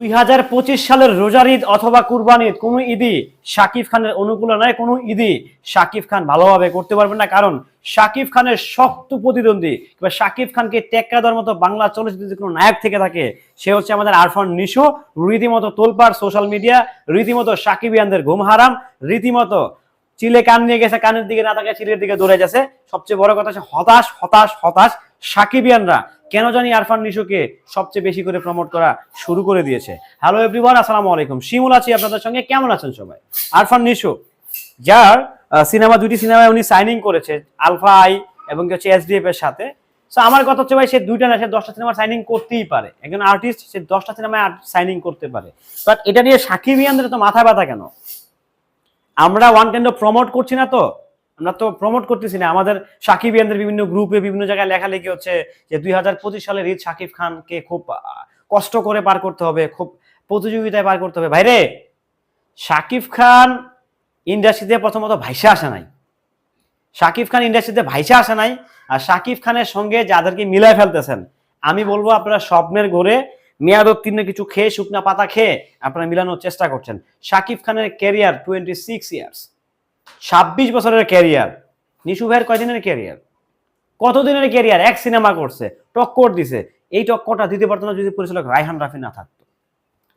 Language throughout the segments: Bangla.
দুই হাজার পঁচিশ সালের রোজার ঈদ অথবা কুরবান কোনো ঈদই শাকিব খানের অনুকূলে নয়, কোনো ঈদই শাকিব খান ভালোভাবে করতে পারবেন না। কারণ শাকিব খানের শক্ত প্রতিদ্বন্দ্বী কিংবা শাকিব খানকে টেক্কা দেওয়ার মতো বাংলা চলচ্চিত্রে কোনো নায়ক থেকে থাকে, সে হচ্ছে আমাদের আরফান নিশো। রীতিমতো তোলপার সোশ্যাল মিডিয়া, রীতিমতো সাকিবিয়ানদের ঘুম হারাম, রীতিমতো চিলে কান নিয়ে গেছে, কানের দিকে না তাকে চিলের দিকে দৌড়ে গেছে সবচেয়ে বড় কথা হচ্ছে হতাশ হতাশ হতাশ। সাকিবিয়ানরা কেন জানি আরফান নিশোকে সবচেয়ে বেশি করে প্রমোট করা শুরু করে দিয়েছে। হ্যালো এভরিওয়ান আসসালামু আলাইকুম। শিমুল আছি আপনাদের সঙ্গে। কেমন আছেন সবাই? আরফান নিশো, যার সিনেমা দুটি সিনেমায় উনি সাইনিং করেছে, আলফা আই এবং হচ্ছে এসডিএফ এর সাথে। সো আমার কথা হচ্ছে ভাই, সে দুইটা না, সে দশটা সিনেমা সাইনিং করতেই পারে। একজন আর্টিস্ট সে দশটা সিনেমায় সাইনিং করতে পারে। বাট এটা নিয়ে সাকিবিয়ানদের তো মাথা ব্যথা কেন? আমরা ওয়ান কাইন্ড প্রমোট করছি না তো? আমরা তো প্রমোট করতেছি না। আমাদের সাকিব ইয়ানদের বিভিন্ন গ্রুপে বিভিন্ন জায়গায় লেখালেখি হচ্ছে যে দুই হাজার পঁচিশ সালের ঈদ সাকিব খানকে খুব কষ্ট করে পার করতে হবে, খুব প্রতিযোগিতায় পার করতে হবে। ভাইরে, সাকিব খান ইন্ডাস্ট্রিতে প্রথমত ভাইসা আসে নাই। সাকিব খান ইন্ডাস্ট্রিতে ভাইসা আসে নাই আর সাকিব খানের সঙ্গে যাদেরকে মিলাই ফেলতেছেন, আমি বলব আপনারা স্বপ্নের ঘরে মেয়াদ উত্তীর্ণ কিছু খেয়ে শুকনা পাতা খেয়ে আপনারা মিলানোর চেষ্টা করছেন। সাকিব খানের ক্যারিয়ার টোয়েন্টি সিক্স ইয়ার্স ছাব্বিশ বছরের ক্যারিয়ার। নিশু ভাইয়ের কয়দিনের ক্যারিয়ার? কতদিনের ক্যারিয়ার? এক সিনেমা করছে, টক্কর দিছে। এই টক্করটা দিতে পারতো না যদি পরিচালক রায়হান রাফি না থাকতো।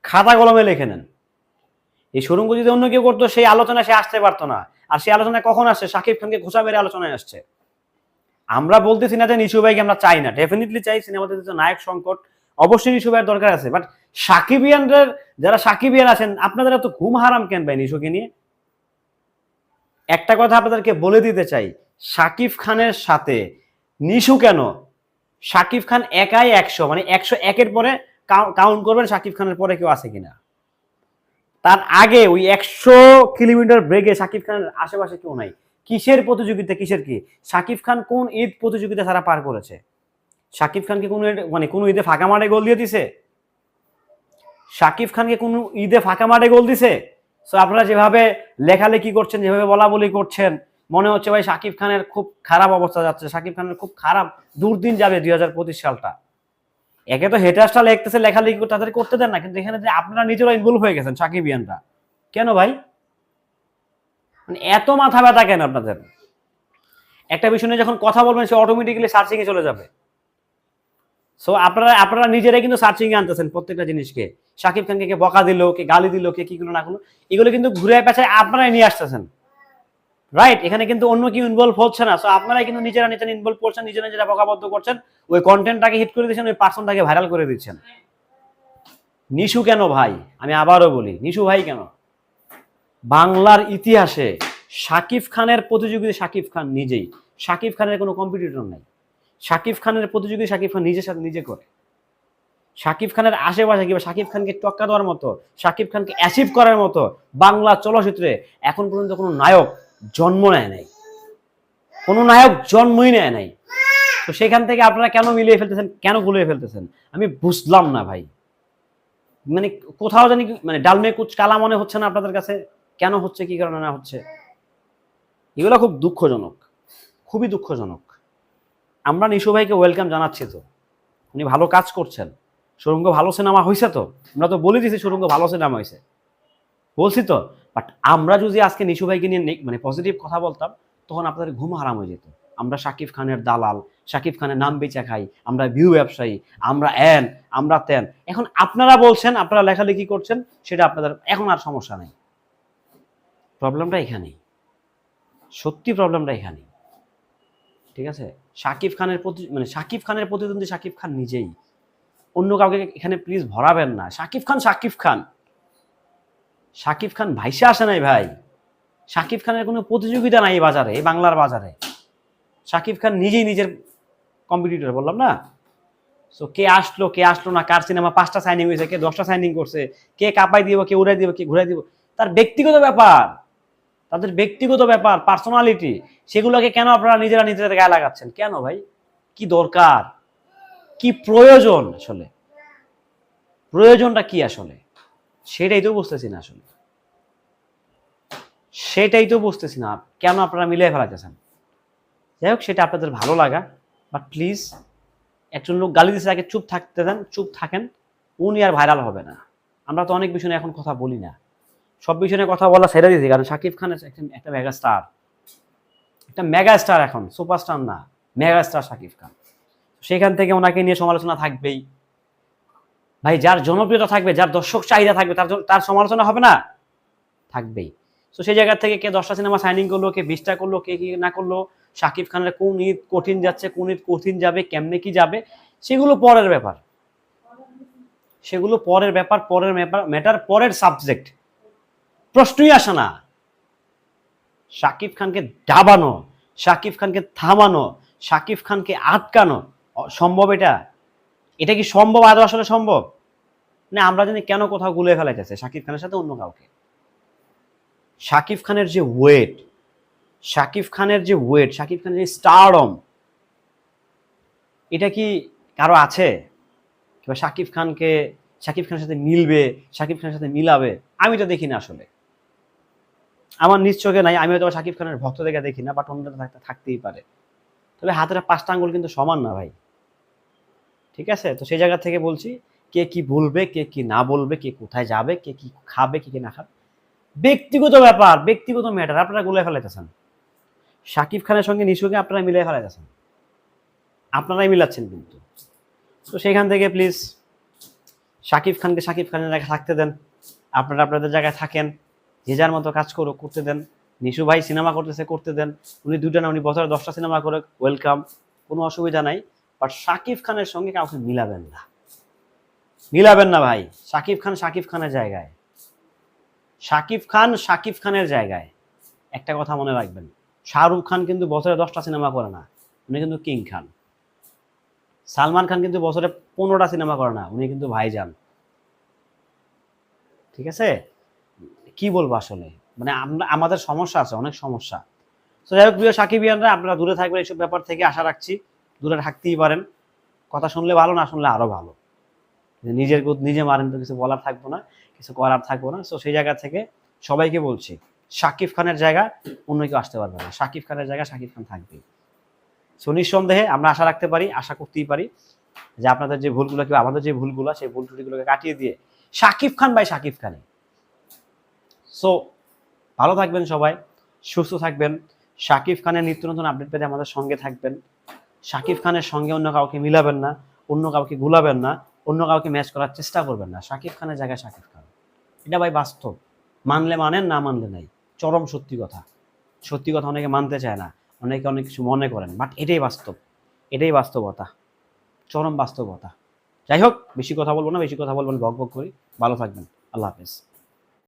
খাতা কলমে লিখে নেন। এই সুরঙ্গ যদি অন্য কেউ করতো, সেই আলোচনায় সে আসতে পারতো না। আর সেই আলোচনায় কখন আসছে? সাকিব খানকে ঘোষা মেরে আলোচনায় আসছে। আমরা বলতেছি না যে নিশু ভাইকে আমরা চাই না। ডেফিনেটলি চাই, সিনেমাতে যে নায়ক সংকট, অবশ্যই নিশু ভাইয়ের দরকার আছে। বাট সাকিবিয়ানদের, যারা সাকিবিয়ান আছেন, আপনাদের এত ঘুম হারাম কেন ভাই নিশুকে নিয়ে? একটা কথা আপনাদেরকে বলে দিতে চাই সাকিব খানের সাথে নিশু কেন? সাকিব খান একাই একশো মানে একশো একের পরে কাউন্ট করবেন সাকিব খানের পরে কেউ আছে কিনা। তার আগে ওই একশো কিলোমিটার ব্রেকে সাকিব খানের আশেপাশে কেউ নাই। কিসের প্রতিযোগিতা, কিসের কি? সাকিব খান কোন ঈদ প্রতিযোগিতা ছাড়া পার করেছে? সাকিব খানকে কোন মানে কোন ঈদে ফাঁকা মাঠে গোল দিয়ে দিছে? সাকিব খানকে কোন ঈদে ফাঁকা মাঠে গোল দিছে? সো আপনারা যেভাবে লেখালেখি করছেন, যেভাবে বলা বলি করছেন, মনে হচ্ছে ভাই সাকিব খানের খুব খারাপ অবস্থা যাচ্ছে। সাকিব খানের খুব খারাপ দুর্দিন যাবে দুই হাজার পঁচিশ সালটা। একে তো হেটার্সটা লিখতেছে, লেখালেখি তাদের করতে দেন না, কিন্তু এখানে যে আপনারা নিজেরা ইনভলভ হয়ে গেছেন সাকিবিয়ানরা। কেন ভাই? মানে এত মাথা ব্যথা কেন আপনাদের? একটা বিষয় নিয়ে যখন কথা বলবেন, সে অটোমেটিক্যালি সার্চিং এ চলে যাবে। সো আপনারা আপনারা নিজেরাই কিন্তু সার্চিং এ আনতেছেন প্রত্যেকটা জিনিসকে। সাকিব খানকে কে বকা দিল, কে গালি দিল, কে কি গুলো না করল, এগুলো কিন্তু ঘুরে পেছায় আপনারাই নিয়ে আসতেছেন। রাইট এখানে কিন্তু অন্য কেউ ইনভলভ হচ্ছে না। সো আপনারাই কিন্তু নিজেরা নিজেরা ইনভলভ করছেন, নিজেরা নিজেরা বকাবদ্ধ করছেন। ওই কন্টেন্টটাকে হিট করে দিচ্ছেন ওই পার্সনটাকে ভাইরাল করে দিচ্ছেন। নিশু কেন ভাই? আমি আবারও বলি, নিশু ভাই কেন? বাংলার ইতিহাসে শাকিব খানের প্রতিযোগিতা শাকিব খান নিজেই। শাকিব খানের কোনো কম্পিটিটর নাই। শাকিব খানের প্রতিযোগী শাকিব খান নিজের সাথে নিজে করে। শাকিব খানের আশেপাশে কিংবা শাকিব খানকে টক্কা দেওয়ার মতো, শাকিব খানকে অ্যাচিভ করার মতো বাংলা চলচ্চিত্রে এখন পর্যন্ত কোনো নায়ক জন্ম নেয় নাই। কোনো নায়ক জন্মই নেয় নাই। তো সেখান থেকে আপনারা কেন মিলিয়ে ফেলতেছেন, কেন গুলিয়ে ফেলতেছেন? আমি বুঝলাম না ভাই। মানে কোথাও জানি মানে ডালমে কুচ কালা মনে হচ্ছে না আপনাদের কাছে? কেন হচ্ছে, কি কারণে না হচ্ছে? এগুলো খুব দুঃখজনক। খুবই দুঃখজনক। আমরা নিশু ভাইকে ওয়েলকাম জানাচ্ছি তো। উনি ভালো কাজ করছেন। সুরঙ্গ ভালো সিনেমা হয়েছে তো? আমরা তো বলে দিছি সুরঙ্গ ভালো সিনেমা হয়েছে বলছি তো বাট আমরা যদি আজকে নিশু ভাইকে নিয়ে মানে পজিটিভ কথা বলতাম, তখন আপনাদের ঘুম হারাম হয়ে যেত। আমরা শাকিব খানের দালাল, শাকিব খানের নাম বেচা খাই, আমরা ভিউ ব্যবসায়ী, আমরা এন আমরা তেন এখন আপনারা বলছেন, আপনারা লেখালেখি করছেন, সেটা আপনাদের এখন আর সমস্যা নেই। প্রবলেমটা এখানেই। সত্যি প্রবলেমটা এখানেই। ঠিক আছে? শাকিব খানের প্রতি মানে শাকিব খানের প্রতিদ্বন্দ্বী শাকিব খান নিজেই। অন্য কাউকে এখানে প্লিজ ভরাবেন না। শাকিব খান শাকিব খান। শাকিব খান ভাইসে আসে নাই ভাই। শাকিব খানের কোনো প্রতিযোগিতা নাই এই বাজারে, এই বাংলার বাজারে। শাকিব খান নিজেই নিজের কম্পিটিটর বললাম না? সো কে আসলো কে আসলো না, কার সিনেমা পাঁচটা সাইনিং হয়েছে, কে দশটা সাইনিং করছে, কে কাপাই দিব, কে উড়াই দিব, কে ঘুরাই দিব, তার ব্যক্তিগত ব্যাপার। তাদের ব্যক্তিগত ব্যাপার পার্সোনালিটি সেগুলোকে কেন আপনারা নিজেরা নিজেদের গায়ে লাগাচ্ছেন? কেন ভাই? কি দরকার? কি প্রয়োজন আসলে? প্রয়োজনটা কি আসলে? সেটাই তো বুঝতেছি না আসলে। সেটাই তো বুঝতেছি না। কেন আপনারা মিলিয়ে ফেলাতেছেন যাই হোক, সেটা আপনাদের ভালো লাগা বাট প্লিজ একজন লোক গালি দিচ্ছে আগে চুপ থাকতে দেন, চুপ থাকেন, উনি আর ভাইরাল হবে না। আমরা তো অনেক বিষয় এখন কথা বলি না। সব বিষয় কথা বলা ছেড়ে দিয়েছি, কারণ শাকিব খান একটা মেগা স্টার একটা মেগা স্টার এখন সুপারস্টার না মেগা স্টার শাকিব খান। সেখান থেকে ওনাকে নিয়ে সমালোচনা থাকবেই। ভাই, যার জনপ্রিয়তা থাকবে, যার দর্শক চাহিদা থাকবে, তার তার সমালোচনা হবে না? থাকবেই। তো সেই জায়গা থেকে কে দশটা সিনেমা সাইনিং করল, কে বিশটা করল, কে কি না করল, শাকিব খানের কোন ঈদ কঠিন যাচ্ছে, কোন ঈদ কঠিন যাবে, কেমনে কি যাবে, সেগুলো পরের ব্যাপার। সেগুলো পরের ব্যাপার পরের ব্যাপার ম্যাটার পরের সাবজেক্ট প্রশ্নই আসে না। শাকিব খানকে দাবানো, শাকিব খানকে থামানো, শাকিব খানকে আটকানো সম্ভব এটা? এটা কি সম্ভব? আদৌ আসলে সম্ভব? না, আমরা জানি কেন কোথাও গুলে ফেলাইতেছে, শাকিব খানের সাথে অন্য কাউকে। শাকিব খানের যে ওয়েট শাকিব খানের যে ওয়েট শাকিব খানের যে স্টারডম এটা কি কারও আছে? কিংবা শাকিব খানকে, শাকিব খানের সাথে মিলবে, শাকিব খানের সাথে মিলাবে? আমি তো দেখি না আসলে। আমার নিজ চোখে নাই আমি হয়তো শাকিব খানের ভক্ত দেখে দেখি না বাট অন্যরা থাকতেই পারে। তবে হাতের পাঁচটা আঙ্গুল কিন্তু সমান না ভাই। ঠিক আছে? তো সেই জায়গা থেকে বলছি, কে কি বলবে, কে কি না বলবে, কে কোথায় যাবে, কে কি খাবে, কে কি না খাবে, ব্যক্তিগত ব্যাপার, ব্যক্তিগত ম্যাটার আপনারা গুলে ফেলাইতেছেন। শাকিব খানের সঙ্গে নিশুকে আপনারা মিলিয়ে ফেলাইতেছেন। আপনারাই মিলাচ্ছেন কিন্তু। তো সেখান থেকে প্লিজ শাকিব খানকে শাকিব খানের জায়গায় থাকতে দেন। আপনারা আপনাদের জায়গায় থাকেন। যে যার মতো কাজ করো করতে দেন। নিশু ভাই সিনেমা করতেছে, করতে দেন। উনি দুইটা না, উনি বছরে দশটা সিনেমা করে ওয়েলকাম কোনো অসুবিধা নাই। বাট শাকিব খানের সঙ্গে কাউকে মিলাবেন না। মিলাবেন না ভাই। শাকিব খান শাকিব খানের জায়গায়। শাকিব খান শাকিব খানের জায়গায়। একটা কথা মনে রাখবেন। শাহরুখ খান কিন্তু বছরে দশটা সিনেমা করে না। উনি কিন্তু কিং খান। সালমান খান কিন্তু বছরে পনেরোটা সিনেমা করে না। উনি কিন্তু ভাইজান। ঠিক আছে? কি বলব আসলে? মানে আমরা, আমাদের সমস্যা আছে, অনেক সমস্যা। তো যাই হোক, প্রিয় সাকিবিয়ানরা, আপনারা দূরে থাকবেন এইসব ব্যাপার থেকে, আশা রাখছি। দূরে থাকতেই পারেন। কথা শুনলে ভালো, না শুনলে আরও ভালো। নিজের নিজে মারেন তো কিছু বলার থাকব না, কিছু করার থাকব না। তো সেই জায়গা থেকে সবাইকে বলছি শাকিব খানের জায়গা, অন্য কেউ আসতে পারবে না। শাকিব খানের জায়গা শাকিব খান থাকবে সো নিঃসন্দেহে আমরা আশা রাখতে পারি, আশা করতেই পারি যে আপনাদের যে ভুলগুলো, কিংবা আমাদের যে ভুলগুলো, সেই ভুল ত্রুটিগুলোকে কাটিয়ে দিয়ে শাকিব খান বাই শাকিব খানে সো ভালো থাকবেন সবাই, সুস্থ থাকবেন। শাকিব খানের নিত্য নতুন আপডেট পেতে আমাদের সঙ্গে থাকবেন। শাকিব খানের সঙ্গে অন্য কাউকে মিলাবেন না, অন্য কাউকে গুলাবেন না, অন্য কাউকে ম্যাচ করার চেষ্টা করবেন না। শাকিব খানের জায়গায় শাকিব খান। এটা ভাই বাস্তব। মানলে মানেন, না মানলে নাই। চরম সত্যি কথা। সত্যি কথা অনেকে মানতে চায় না। অনেকে অনেক কিছু মনে করেন বাট এটাই বাস্তব। এটাই বাস্তবতা। চরম বাস্তবতা। যাই হোক, বেশি কথা বলব না, বেশি কথা বলব না, বক বক করি। ভালো থাকবেন। আল্লাহ হাফেজ।